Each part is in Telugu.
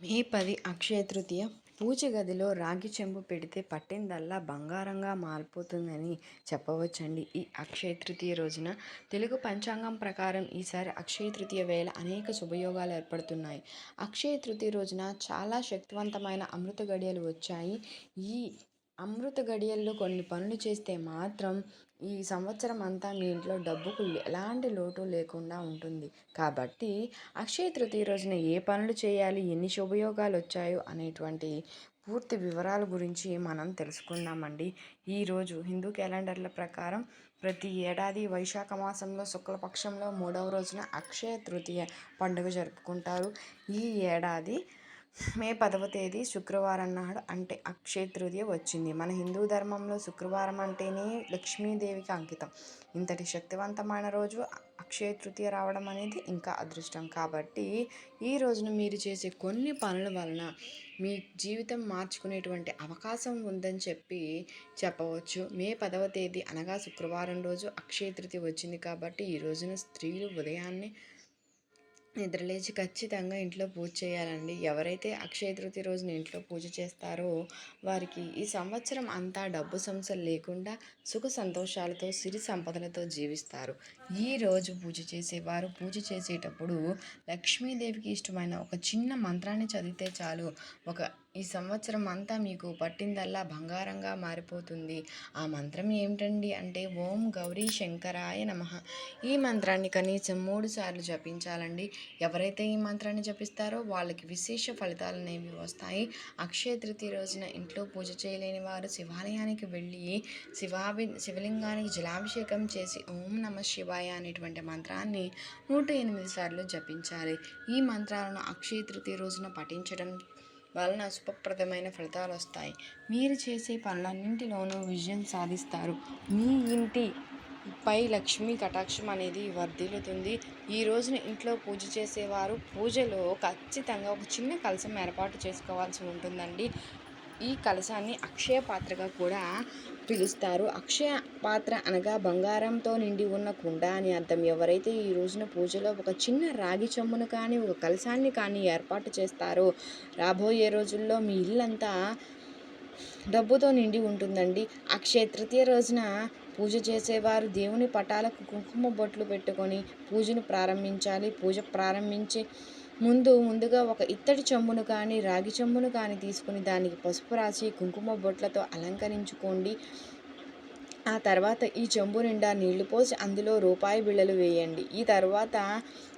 మే పది అక్షయ తృతీయ పూజ గదిలో రాగి చెంబు పెడితే పట్టిందల్లా బంగారంగా మారిపోతుందని చెప్పవచ్చండి ఈ అక్షయ తృతీయ రోజున. తెలుగు పంచాంగం ప్రకారం ఈసారి అక్షయ తృతీయ వేళ అనేక శుభయోగాలు ఏర్పడుతున్నాయి. అక్షయ తృతీయ రోజున చాలా శక్తివంతమైన అమృత గడియలు వచ్చాయి. ఈ అమృత గడియల్లో కొన్ని పనులు చేస్తే మాత్రం ఈ సంవత్సరం అంతా మీ ఇంట్లో డబ్బుకు ఎలాంటి లోటు లేకుండా ఉంటుంది. కాబట్టి అక్షయ తృతీయ రోజున ఏ పనులు చేయాలి ఎన్ని శుభయోగాలు వచ్చాయో అనేటువంటి పూర్తి వివరాల గురించి మనం తెలుసుకుందామండి. ఈరోజు హిందూ క్యాలెండర్ల ప్రకారం ప్రతి ఏడాది వైశాఖ మాసంలో శుక్లపక్షంలో మూడవ రోజున అక్షయ తృతీయ పండుగ జరుపుకుంటారు. ఈ ఏడాది మే పదవ తేదీ శుక్రవారం నాడు అంటే అక్షయ తృతీయ వచ్చింది. మన హిందూ ధర్మంలో శుక్రవారం అంటేనే లక్ష్మీదేవికి అంకితం. ఇంతటి శక్తివంతమైన రోజు అక్షయ తృతీయ రావడం అనేది ఇంకా అదృష్టం. కాబట్టి ఈ రోజున మీరు చేసే కొన్ని పనుల వలన మీ జీవితం మార్చుకునేటువంటి అవకాశం ఉందని చెప్పి చెప్పవచ్చు. మే పదవ తేదీ అనగా శుక్రవారం రోజు అక్షయ తృతీయ వచ్చింది కాబట్టి ఈ రోజున స్త్రీలు ఉదయాన్నే నిద్రలేచి ఖచ్చితంగా ఇంట్లో పూజ చేయాలండి. ఎవరైతే అక్షయ తృతీయ రోజున ఇంట్లో పూజ చేస్తారో వారికి ఈ సంవత్సరం అంతా డబ్బు సమస్యలు లేకుండా సుఖ సంతోషాలతో సిరి సంపదలతో జీవిస్తారు. ఈ రోజు పూజ చేసేవారు పూజ చేసేటప్పుడు లక్ష్మీదేవికి ఇష్టమైన ఒక చిన్న మంత్రాన్ని చదివితే చాలు. ఒక ఈ సంవత్సరం అంతా మీకు పట్టిందల్లా బంగారంగా మారిపోతుంది. ఆ మంత్రం ఏమిటండి అంటే ఓం గౌరీ శంకరాయ నమ. ఈ మంత్రాన్ని కనీసం మూడు సార్లు జపించాలండి. ఎవరైతే ఈ మంత్రాన్ని జపిస్తారో వాళ్ళకి విశేష ఫలితాలు అనేవి వస్తాయి. అక్షయ తృతీయ రోజున ఇంట్లో పూజ చేయలేని వారు శివాలయానికి వెళ్ళి శివాభి శివలింగానికి జలాభిషేకం చేసి ఓం నమ శివాయ అనేటువంటి మంత్రాన్ని నూట ఎనిమిది సార్లు జపించాలి. ఈ మంత్రాలను అక్షయ తృతీయ రోజున పఠించడం వలన శుభప్రదమైన ఫలితాలు వస్తాయి. మీరు చేసే పనులన్నింటిలోనూ విజయం సాధిస్తారు. మీ ఇంటి పై లక్ష్మీ కటాక్షం అనేది వర్ధిల్లుతుంది. ఈ రోజున ఇంట్లో పూజ చేసేవారు పూజలో ఖచ్చితంగా ఒక చిన్న కలసం ఏర్పాటు చేసుకోవాల్సి ఉంటుందండి. ఈ కలశాన్ని అక్షయ పాత్రగా కూడా పిలుస్తారు. అక్షయ పాత్ర అనగా బంగారంతో నిండి ఉన్న కుండ అని అర్థం. ఎవరైతే ఈ రోజున పూజలో ఒక చిన్న రాగి చెమ్మును కానీ ఒక కలశాన్ని కానీ ఏర్పాటు చేస్తారో రాబోయే రోజుల్లో మీ ఇల్లంతా డబ్బుతో నిండి ఉంటుందండి. అక్షయ తృతీయ రోజున పూజ చేసేవారు దేవుని పటాలకు కుంకుమ బొట్లు పెట్టుకొని పూజను ప్రారంభించాలి. పూజ ప్రారంభించి ముందు ముందుగా ఒక ఇత్తడి చెంబును కానీ రాగి చెంబును కానీ తీసుకుని దానికి పసుపు రాసి కుంకుమ బొట్లతో అలంకరించుకోండి. ఆ తర్వాత ఈ చెంబు నిండా నీళ్ళు పోసి అందులో రూపాయి బిళ్ళలు వేయండి. ఈ తర్వాత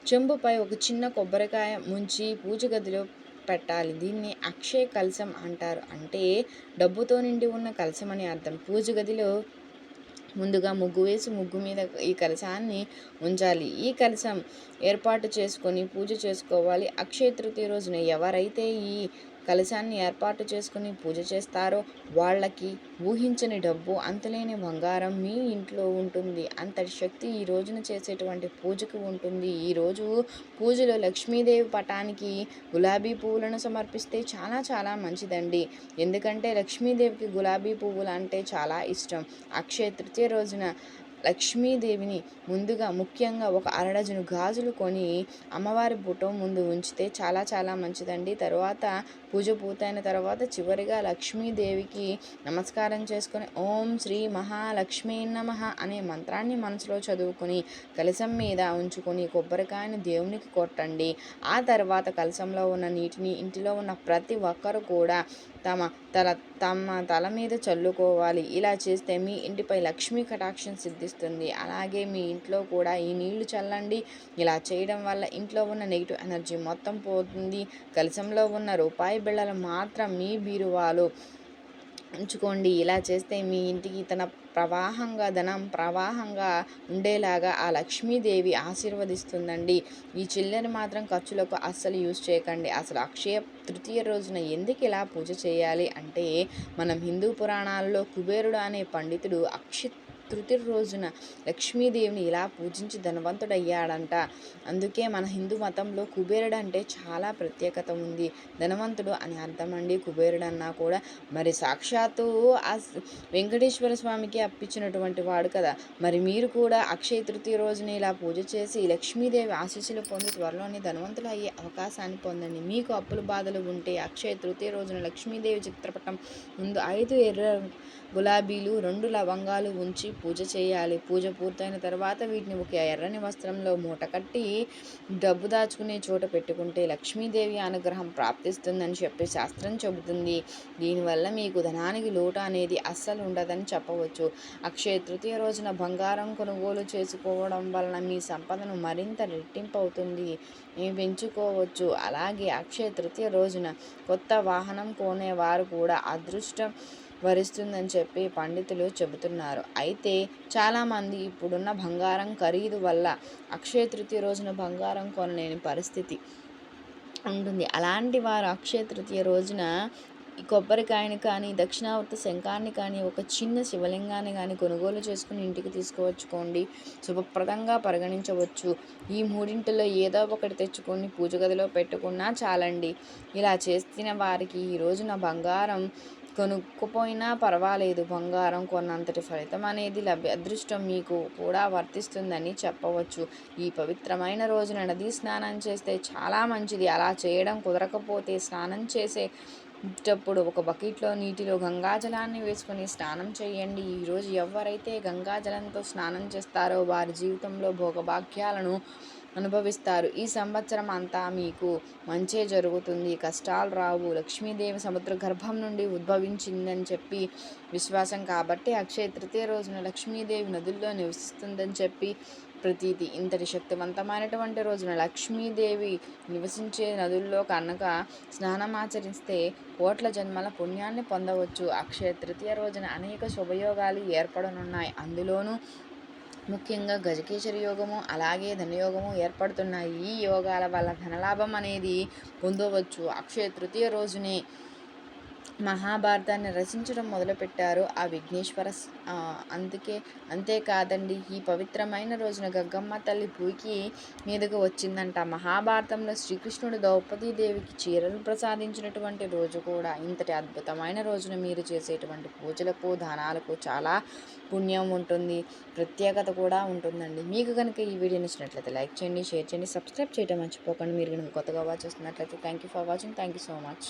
చెంబుపై ఒక చిన్న కొబ్బరికాయ ముంచి పూజ గదిలో పెట్టాలి. దీన్ని అక్షయ కలశం అంటారు. అంటే డబ్బుతో నిండి ఉన్న కలశం అని అర్థం. పూజ గదిలో ముందుగా ముగ్గు వేసి ముగ్గు మీద ఈ కలశాన్ని ఉంచాలి. ఈ కలశం ఏర్పాటు చేసుకొని పూజ చేసుకోవాలి. అక్షయ తృతీయ రోజున ఎవరైతే ఈ కలశాన్ని ఏర్పాటు చేసుకుని పూజ చేస్తారో వాళ్ళకి ఊహించని డబ్బు అంతలేని బంగారం మీ ఇంట్లో ఉంటుంది. అంతటి శక్తి ఈ రోజున చేసేటువంటి పూజకు ఉంటుంది. ఈరోజు పూజలో లక్ష్మీదేవి పటానికి గులాబీ పువ్వులను సమర్పిస్తే చాలా చాలా మంచిదండి. ఎందుకంటే లక్ష్మీదేవికి గులాబీ పువ్వులు అంటే చాలా ఇష్టం. అక్షయ తృతీయ రోజున లక్ష్మీదేవిని ముందుగా ముఖ్యంగా ఒక అరడజను గాజులు కొని అమ్మవారి ఫోటో ముందు ఉంచితే చాలా చాలా మంచిదండి. తర్వాత పూజ పూర్తయిన తర్వాత చివరిగా లక్ష్మీదేవికి నమస్కారం చేసుకొని ఓం శ్రీ మహాలక్ష్మీ నమ అనే మంత్రాన్ని మనసులో చదువుకొని కలశం మీద ఉంచుకొని కొబ్బరికాయను దేవునికి కొట్టండి. ఆ తర్వాత కలశంలో ఉన్న నీటిని ఇంటిలో ఉన్న ప్రతి ఒక్కరు కూడా తమ తల తమ తల మీద చల్లుకోవాలి. ఇలా చేస్తే మీ ఇంటిపై లక్ష్మీ కటాక్షం సిద్ధిస్తుంది. అలాగే మీ ఇంట్లో కూడా ఈ నీళ్ళు చల్లండి. ఇలా చేయడం వల్ల ఇంట్లో ఉన్న నెగిటివ్ ఎనర్జీ మొత్తం పోతుంది. కలశంలో ఉన్న రూపాయి బిళ్ళలు మాత్రం మీ బీరువాలో. ఉంచుకోండి. ఇలా చేస్తే మీ ఇంటికి తన ప్రవాహంగా ధనం ప్రవాహంగా ఉండేలాగా ఆ లక్ష్మీదేవి ఆశీర్వదిస్తుందండి. ఈ చిల్లర మాత్రం ఖర్చులకు అస్సలు యూజ్ చేయకండి. అసలు అక్షయ తృతీయ రోజున ఎందుకు ఇలా పూజ చేయాలి అంటే మనం హిందూ పురాణాల్లో కుబేరుడు అనే పండితుడు అక్షిత్ తృతీయ రోజున లక్ష్మీదేవిని ఇలా పూజించి ధనవంతుడయ్యాడంట. అందుకే మన హిందూ మతంలో కుబేరుడు అంటే చాలా ప్రత్యేకత ఉంది. ధనవంతుడు అని అర్థం అండి కుబేరుడు అన్నా కూడా. మరి సాక్షాత్తు ఆ వెంకటేశ్వర స్వామికి అప్పించినటువంటి వాడు కదా. మరి మీరు కూడా అక్షయ తృతీయ రోజున ఇలా పూజ చేసి లక్ష్మీదేవి ఆశీస్సులు పొంది త్వరలోనే ధనవంతులు అయ్యే అవకాశాన్ని పొందండి. మీకు అప్పుల బాధలు ఉంటే అక్షయ తృతీయ రోజున లక్ష్మీదేవి చిత్రపటం ముందు ఐదు ఎర్ర గులాబీలు రెండు లవంగాలు ఉంచి పూజ చేయాలి. పూజ పూర్తయిన తర్వాత వీటిని ఒక ఎర్రని వస్త్రంలో మూట కట్టి డబ్బు దాచుకునే చోట పెట్టుకుంటే లక్ష్మీదేవి అనుగ్రహం ప్రాప్తిస్తుందని చెప్పి శాస్త్రం చెబుతుంది. దీనివల్ల మీకు ధనానికి లోటు అనేది అస్సలు ఉండదని చెప్పవచ్చు. అక్షయ తృతీయ రోజున బంగారం కొనుగోలు చేసుకోవడం వలన మీ సంపదను మరింత రెట్టింపు అవుతుంది పెంచుకోవచ్చు? అలాగే అక్షయ తృతీయ రోజున కొత్త వాహనం కొనేవారు కూడా అదృష్టం వరిస్తుందని చెప్పి పండితులు చెబుతున్నారు. అయితే చాలామంది ఇప్పుడున్న బంగారం ఖరీదు వల్ల అక్షయ తృతీయ రోజున బంగారం కొనలేని పరిస్థితి ఉంటుంది. అలాంటి వారు అక్షయ తృతీయ రోజున ఈ కొబ్బరికాయని కానీ దక్షిణావర్త శంఖాన్ని కానీ ఒక చిన్న శివలింగాన్ని కానీ కొనుగోలు చేసుకుని ఇంటికి తీసుకువచ్చుకోండి శుభప్రదంగా పరిగణించవచ్చు. ఈ మూడింటిలో ఏదో ఒకటి తెచ్చుకొని పూజ గదిలో పెట్టుకున్నా చాలండి. ఇలా చేస్తున్న వారికి ఈ రోజున బంగారం కొనుక్కుపోయినా పర్వాలేదు. బంగారం కొన్నంతటి ఫలితం అనేది లభ్య అదృష్టం మీకు కూడా వర్తిస్తుందని చెప్పవచ్చు. ఈ పవిత్రమైన రోజున నదీ స్నానం చేస్తే చాలా మంచిది. అలా చేయడం కుదరకపోతే స్నానం చేసే టప్పుడు ఒక బకెట్లో నీటిలో గంగాజలాన్ని వేసుకొని స్నానం చేయండి. ఈరోజు ఎవరైతే గంగాజలంతో స్నానం చేస్తారో వారి జీవితంలో భోగభాగ్యాలను అనుభవిస్తారు. ఈ సంవత్సరం అంతా మీకు మంచే జరుగుతుంది. కష్టాలు రావు. లక్ష్మీదేవి సముద్ర గర్భం నుండి ఉద్భవించిందని చెప్పి విశ్వాసం కాబట్టి అక్షయ తృతీయ రోజున లక్ష్మీదేవి నదుల్లో నివసిస్తుందని చెప్పి ప్రతీతి. ఇంతటి శక్తివంతమైనటువంటి రోజున లక్ష్మీదేవి నివసించే నదుల్లో కనుక స్నానమాచరిస్తే కోట్ల జన్మల పుణ్యాన్ని పొందవచ్చు. అక్షయ తృతీయ రోజున అనేక శుభయోగాలు ఏర్పడనున్నాయి. అందులోనూ ముఖ్యంగా గజకేశ్వరి యోగము అలాగే ధనయోగము ఏర్పడుతున్నాయి. ఈ యోగాల వల్ల ధనలాభం అనేది పొందవచ్చు. అక్షయ తృతీయ రోజునే మహాభారతాన్ని రచించడం మొదలుపెట్టారు ఆ విఘ్నేశ్వర అందుకే అంతేకాదండి. ఈ పవిత్రమైన రోజున గగ్గమ్మ తల్లి భూకి మీదకు వచ్చిందంట. మహాభారతంలో శ్రీకృష్ణుడు ద్రౌపదీదేవికి చీరలు ప్రసాదించినటువంటి రోజు కూడా. ఇంతటి అద్భుతమైన రోజున మీరు చేసేటువంటి పూజలకు దానాలకు చాలా పుణ్యం ఉంటుంది. ప్రత్యేకత కూడా ఉంటుందండి. మీకు కనుక ఈ వీడియో నచ్చినట్లయితే లైక్ చేయండి షేర్ చేయండి సబ్స్క్రైబ్ చేయడం మర్చిపోకండి. మీరు కనుక కొత్తగా వాచ్ చేస్తున్నట్లయితే thank you for watching thank you so much